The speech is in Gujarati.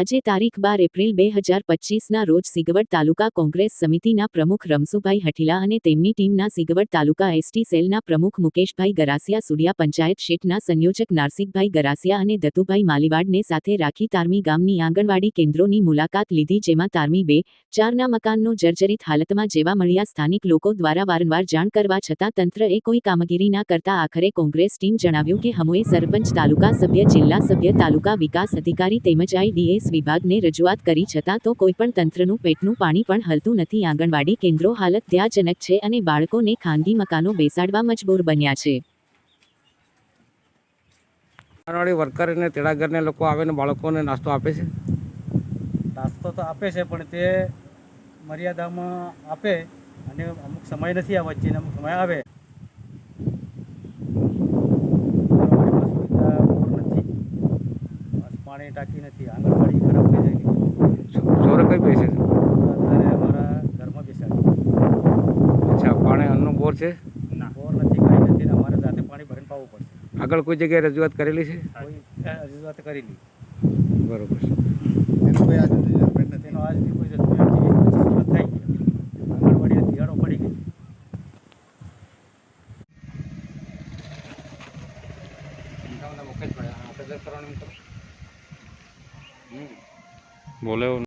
આજે તારીખ બાર એપ્રિલ બે હજાર પચીસના રોજ સિગવડ તાલુકા કોંગ્રેસ સમિતિના પ્રમુખ રમસુભાઈ હઠીલા અને તેમની ટીમના સિગવડ તાલુકા એસટી સેલના પ્રમુખ મુકેશભાઈ ગરાસિયા સુડિયા પંચાયત શેઠના સંયોજક નારસિકભાઈ ગરાસિયા અને દતુભાઈ માલીવાડને સાથે રાખી તારમી ગામની આંગણવાડી કેન્દ્રોની મુલાકાત લીધી જેમાં તારમી બે, ચારના મકાનનો જર્જરિત હાલતમાં જેવા મળ્યા સ્થાનિક લોકો દ્વારા વારંવાર જાણ કરવા છતાં તંત્રએ કોઈ કામગીરી ના કરતા આખરે કોંગ્રેસ ટીમ જણાવ્યું કે હમોએ સરપંચ તાલુકા સભ્ય, જિલ્લા સભ્ય, તાલુકા વિકાસ અધિકારી તેમજ આઈડીએસ વિભાગને રજૂઆત કરી છતાં તો કોઈપણ તંત્રનું પેટનું પાણી પણ હલતું નથી. આંગણવાડી કેન્દ્રો હાલત ધ્યાજનક છે અને બાળકોને ખાનગી મકાનો બેસાડવા મજબૂર બન્યા છે. આંગણવાડી વર્કર અને તેડાગરને લોકો આવીને બાળકોને નાસ્તો આપે છે? નાસ્તો તો આપે છે પણ તે મર્યાદામાં આપે અને અમુક સમય નથી આ વચ્ચે અમુક સમય આવે. પાણી ટાંકી નથી. આંગણવાડી કઈ બેસે છે? અત્યારે અમારા ઘરમાં બેસાડી અચ્છા પાણી અન્નનો બોર છે? બોર નથી કાંઈ નથી અમારે જાતે પાણી ભરીને પાવું પડશે. આગળ કોઈ જગ્યાએ રજૂઆત કરેલી છે? કોઈ રજૂઆત કરેલી. બરોબર છે. આજથી કોઈ જતું નથી. વીસ પચીસ વર્ષ થઈ ગયા આંગણવાડી દિવાળો પડી ગઈ. બોલે